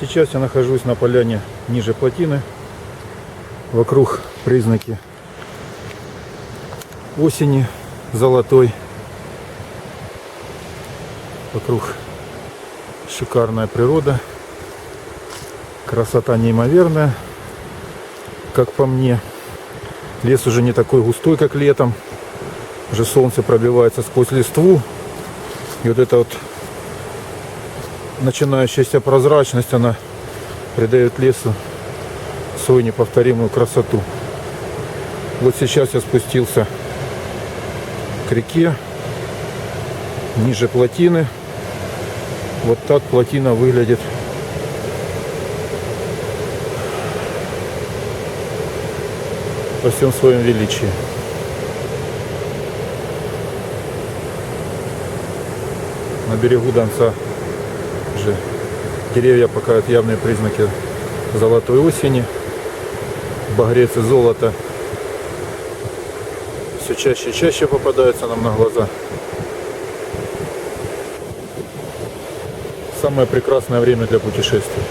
Сейчас я нахожусь на поляне ниже плотины. Вокруг признаки осени золотой. Вокруг шикарная природа. Красота неимоверная, как по мне. Лес уже не такой густой, как летом. Уже солнце пробивается сквозь листву. И вот эта вот начинающаяся прозрачность, она придает лесу свою неповторимую красоту. Вот сейчас я спустился к реке, ниже плотины. Вот так плотина выглядит. Во всем своем величии. На берегу Донца же деревья показывают явные признаки золотой осени. Багрец и золото все чаще и чаще попадаются нам на глаза. Самое прекрасное время для путешествий.